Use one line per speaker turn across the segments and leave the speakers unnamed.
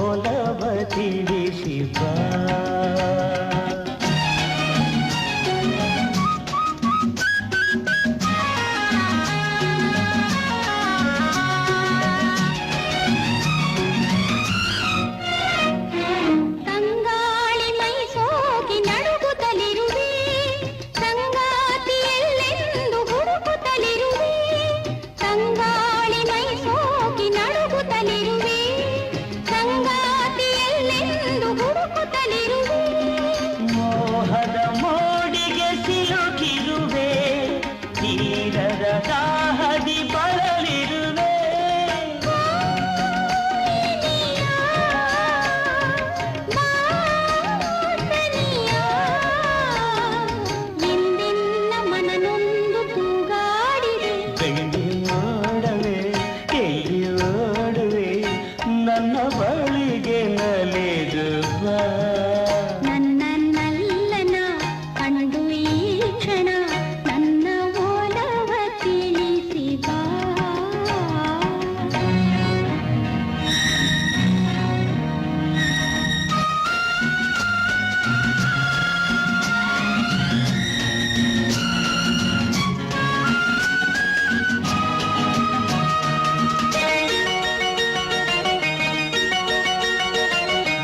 ఓలవ తిడి శివా. ತೀರದ ದಾಹದಿ ಬಳಲಿರುವೆ
ಎಂದೆನ್ನ ಮನನೊಂದು ತೂಗಾಡಿದೆ
ಬೆಳ್ಳಿ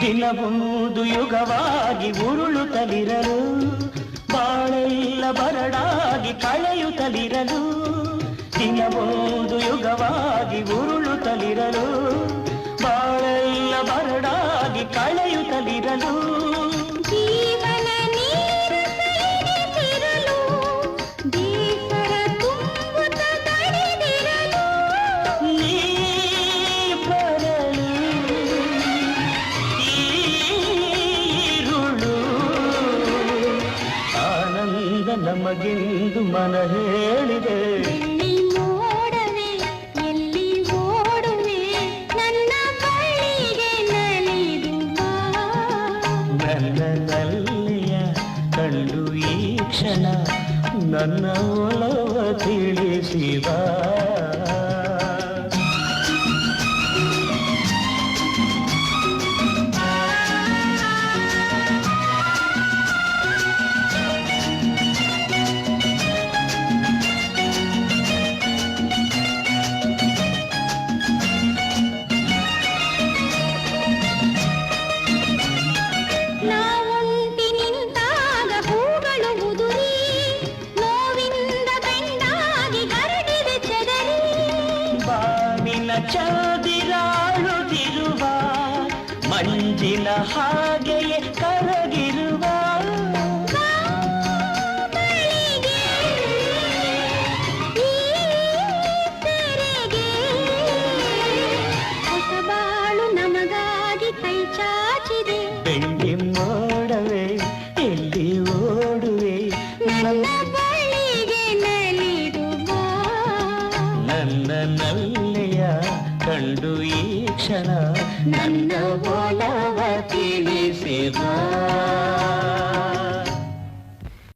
ದಿನವೊಂದು ಯುಗವಾಗಿ ಉರುಳುತ್ತಲಿರಲು ಬಾಳೆಲ್ಲ ಬರಡಾಗಿ ಕಳೆಯುತ್ತಲಿರಲು ದಿನವೊಂದು ಯುಗವಾಗಿ ಉರುಳುತ್ತಲಿರಲು ಬಾಳೆಲ್ಲ ಬರಡಾಗಿ ಕಳೆಯುತ್ತಲಿರಲು. ನಮಗೆಂದು ಮನ ಹೇಳಿದೆ.
ನನ್ನ
ಕಂಡು ಈ ಕ್ಷಣ ನನ್ನ ಒಲವ ತಿಳಿಸಿದ ಚದಿರಾಳುತ್ತಿರುವ ಮಂಜಿನ ಹಾಗೆಯೇ ಕರಗಿರುವ.
ಬಾಳು ನಮಗಾಗಿ ಕೈ ಚಾಚಿದೆ.
ಬೆಳ್ಳಿ ಮೋಡವೆ ಎಲ್ಲಿ ಓಡುವೆ?
ನನ್ನ
ಕ್ಷಣ ನನ್ನ ಒಲವ ತಿಳಿಸಿದ